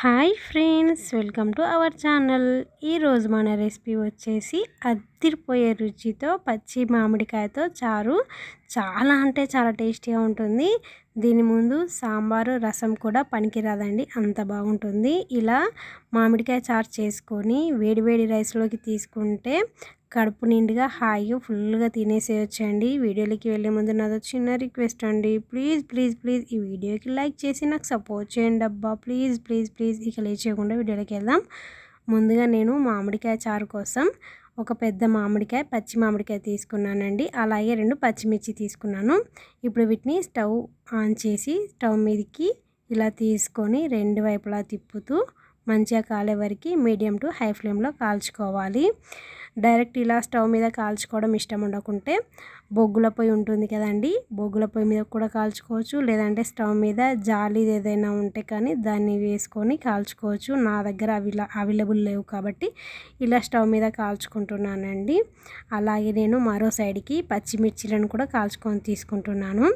Hi friends welcome to our channel. ఈరోజు మన recipe వచ్చేసి అద్దిరిపోయే రుచితో పచ్చి మామిడికాయతో చారు. చాలా అంటే చాలా టేస్టీగా ఉంటుంది. దీని ముందు సాంబారు రసం కూడా పనికిరాదండి. అంత బాగుంటుంది. ఇలా మామిడికాయ చారు చేసుకొని వేడివేడి రైస్లోకి తీసుకుంటే కడుపు నిండుగా హాయిగా ఫుల్గా తినేసేయచ్చండి. వీడియోలోకి వెళ్ళే ముందు నాదో చిన్న రిక్వెస్ట్ అండి. ప్లీజ్ ప్లీజ్ ప్లీజ్ ఈ వీడియోకి లైక్ చేసి నాకు సపోర్ట్ చేయండి అబ్బా. ప్లీజ్ ప్లీజ్ ప్లీజ్ ఇక లేచేయకుండా వీడియోలోకి వెళ్దాం. ముందుగా నేను మామిడికాయ చారు కోసం ఒక పెద్ద మామిడికాయ పచ్చి మామిడికాయ తీసుకున్నానండి. అలాగే రెండు పచ్చిమిర్చి తీసుకున్నాను. ఇప్పుడు వీటిని స్టవ్ ఆన్ చేసి స్టవ్ మీదకి ఇలా తీసుకొని రెండు వైపులా తిప్పుతూ మంచిగా కాలే వరకు మీడియం టు హై ఫ్లేమ్లో కాల్చుకోవాలి. డైరెక్ట్ ఇలా స్టవ్ మీద కాల్చుకోవడం ఇష్టం ఉండకుంటే బొగ్గుల పొయ్యి ఉంటుంది కదండి బొగ్గుల పొయ్యి మీద కూడా కాల్చుకోవచ్చు. లేదంటే స్టవ్ మీద జాలీది ఏదైనా ఉంటే కానీ దాన్ని వేసుకొని కాల్చుకోవచ్చు. నా దగ్గర అవి అవైలబుల్ లేవు కాబట్టి ఇలా స్టవ్ మీద కాల్చుకుంటున్నానండి. అలాగే నేను మరో సైడ్కి పచ్చిమిర్చిలను కూడా కాల్చుకొని తీసుకుంటున్నాను.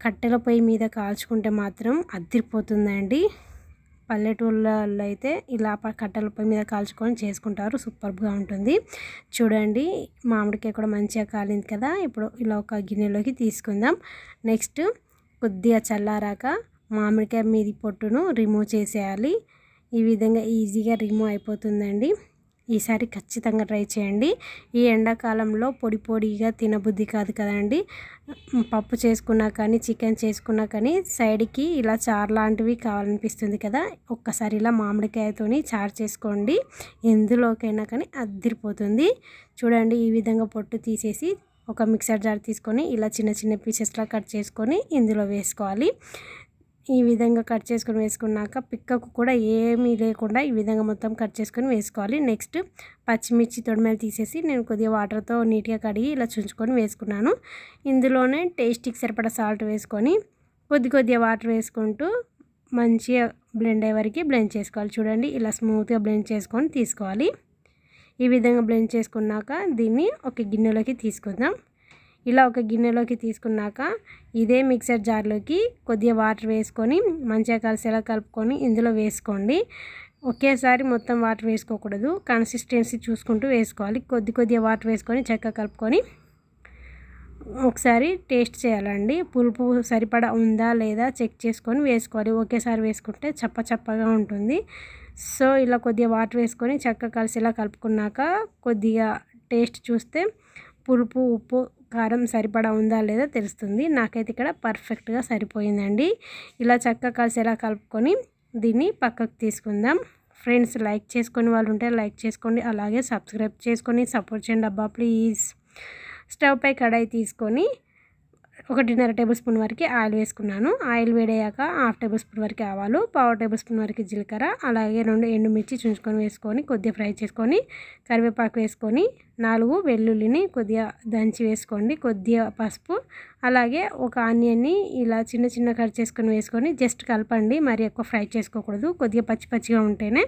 కట్టెల పొయ్యి మీద కాల్చుకుంటే మాత్రం అదిరిపోతుందండి పల్లెటూళ్ళలో అయితే ఇలా కట్టెల పొయ్యి మీద కాల్చుకొని చేసుకుంటారు. సూపర్గా ఉంటుంది. చూడండి మామిడికాయ కూడా మంచిగా కాలింది కదా. ఇప్పుడు ఇలా ఒక గిన్నెలోకి తీసుకుందాం. నెక్స్ట్ కొద్దిగా చల్లారాక మామిడికాయ మీది పొట్టును రిమూవ్ చేసేయాలి. ఈ విధంగా ఈజీగా రిమూవ్ అయిపోతుందండి. ఈసారి ఖచ్చితంగా ట్రై చేయండి. ఈ ఎండాకాలంలో పొడి పొడిగా తినబుద్ధి కాదు కదండి. పప్పు చేసుకున్నా కానీ చికెన్ చేసుకున్నా కానీ సైడ్కి ఇలా చార్ లాంటివి కావాలనిపిస్తుంది కదా. ఒక్కసారి ఇలా మామిడికాయతోని చారు చేసుకోండి. ఎందులోకైనా కానీ అద్దరిపోతుంది. చూడండి ఈ విధంగా పొట్టు తీసేసి ఒక మిక్సర్ జార్ తీసుకొని ఇలా చిన్న చిన్న పీసెస్లా కట్ చేసుకొని ఇందులో వేసుకోవాలి. ఈ విధంగా కట్ చేసుకొని వేసుకున్నాక పిక్కకు కూడా ఏమీ లేకుండా ఈ విధంగా మొత్తం కట్ చేసుకొని వేసుకోవాలి. నెక్స్ట్ పచ్చిమిర్చి తొడిమేలు తీసేసి నేను కొద్దిగా వాటర్తో నీట్గా కడిగి ఇలా చుంచుకొని వేసుకున్నాను. ఇందులోనే టేస్ట్కి సరిపడా సాల్ట్ వేసుకొని కొద్ది కొద్దిగా వాటర్ వేసుకుంటూ మంచిగా బ్లెండ్ అయ్యే వరకు బ్లెండ్ చేసుకోవాలి. చూడండి ఇలా స్మూత్గా బ్లెండ్ చేసుకొని తీసుకోవాలి. ఈ విధంగా బ్లెండ్ చేసుకున్నాక దీన్ని ఒక గిన్నెలోకి తీసుకుందాం. ఇలా ఒక గిన్నెలోకి తీసుకున్నాక ఇదే మిక్సర్ జార్లోకి కొద్దిగా వాటర్ వేసుకొని మంచిగా కలిసేలా కలుపుకొని ఇందులో వేసుకోండి. ఒకేసారి మొత్తం వాటర్ వేసుకోకూడదు. కన్సిస్టెన్సీ చూసుకుంటూ వేసుకోవాలి. కొద్ది కొద్దిగా వాటర్ వేసుకొని చక్కగా కలుపుకొని ఒకసారి టేస్ట్ చేయాలండి. పులుపు సరిపడా ఉందా లేదా చెక్ చేసుకొని వేసుకోవాలి. ఒకేసారి వేసుకుంటే చప్ప చప్పగా ఉంటుంది. సో ఇలా కొద్దిగా వాటర్ వేసుకొని చక్కగా ఇలా కలుపుకున్నాక కొద్దిగా టేస్ట్ చూస్తే పులుపు ఉప్పు కారం సరిపడా ఉందా లేదా తెలుస్తుంది. నాకైతే ఇక్కడ పర్ఫెక్ట్గా సరిపోయిందండి. ఇలా చక్కగా కలిసేలా కలుపుకొని దీన్ని పక్కకు తీసుకుందాం. ఫ్రెండ్స్ లైక్ చేసుకొని వాళ్ళు ఉంటే లైక్ చేసుకోండి. అలాగే సబ్స్క్రైబ్ చేసుకొని సపోర్ట్ చేయండి అబ్బా ప్లీజ్. స్టవ్ పై కడాయి తీసుకొని ఒకటిన్నర టేబుల్ స్పూన్ వరకు ఆయిల్ వేసుకున్నాను. ఆయిల్ వేడయ్యాక హాఫ్ టేబుల్ స్పూన్ వరకు ఆవాలు పావు టేబుల్ స్పూన్ వరకు జీలకర్ర అలాగే రెండు ఎండుమిర్చి చుంచుకొని వేసుకొని కొద్దిగా ఫ్రై చేసుకొని కరివేపాకు వేసుకొని నాలుగు వెల్లుల్లిని కొద్దిగా దంచి వేసుకోండి. కొద్దిగా పసుపు అలాగే ఒక ఆనియన్ని ఇలా చిన్న చిన్న కట్ చేసుకొని వేసుకొని జస్ట్ కలపండి. మరి ఎక్కువ ఫ్రై చేసుకోకూడదు. కొద్దిగా పచ్చి పచ్చిగా ఉంటేనే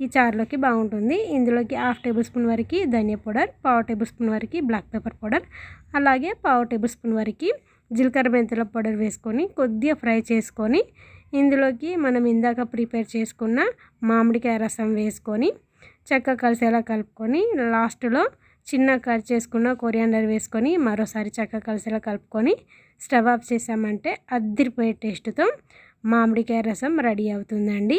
ఈ చారులోకి బాగుంటుంది. ఇందులోకి హాఫ్ టేబుల్ స్పూన్ వరకు ధనియా పౌడర్ పావు టేబుల్ స్పూన్ వరకు బ్లాక్ పెప్పర్ పౌడర్ అలాగే పావు టేబుల్ స్పూన్ వరకు జీలకర్ర మెంతుల పౌడర్ వేసుకొని కొద్దిగా ఫ్రై చేసుకొని ఇందులోకి మనం ఇందాక ప్రిపేర్ చేసుకున్న మామిడికాయ రసం వేసుకొని చక్కగా కలిసేలా కలుపుకొని లాస్ట్లో చిన్న కట్ చేసుకున్న కొరియాండర్ వేసుకొని మరోసారి చక్కగా కలిసేలా కలుపుకొని స్టవ్ ఆఫ్ చేసామంటే అద్దరిపోయే టేస్ట్తో మామిడికాయ రసం రెడీ అవుతుందండి.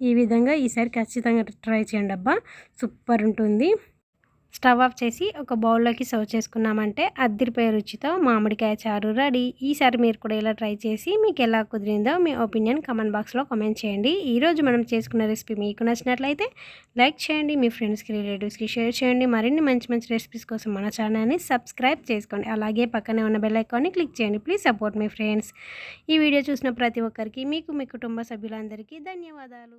ఈ విధంగా ఈసారి ఖచ్చితంగా ట్రై చేయండి అబ్బా. సూపర్ ఉంటుంది. స్టవ్ ఆఫ్ చేసి ఒక బౌల్లోకి సర్వ్ చేసుకున్నామంటే అద్దరిపోయే రుచితో మామిడికాయ చారు రెడీ. ఈసారి మీరు కూడా ఇలా ట్రై చేసి మీకు ఎలా కుదిరిందో మీ ఒపీనియన్ కమెంట్ బాక్స్లో కమెంట్ చేయండి. ఈరోజు మనం చేసుకున్న రెసిపీ మీకు నచ్చినట్లయితే లైక్ చేయండి మీ ఫ్రెండ్స్కి రిలేటివ్స్కి షేర్ చేయండి. మరిన్ని మంచి మంచి రెసిపీస్ కోసం మన ఛానల్ని సబ్స్క్రైబ్ చేసుకోండి. అలాగే పక్కనే ఉన్న బెల్ ఐకాన్ని క్లిక్ చేయండి. ప్లీజ్ సపోర్ట్ మీ ఫ్రెండ్స్. ఈ వీడియో చూసిన ప్రతి ఒక్కరికి మీకు మీ కుటుంబ సభ్యులందరికీ ధన్యవాదాలు.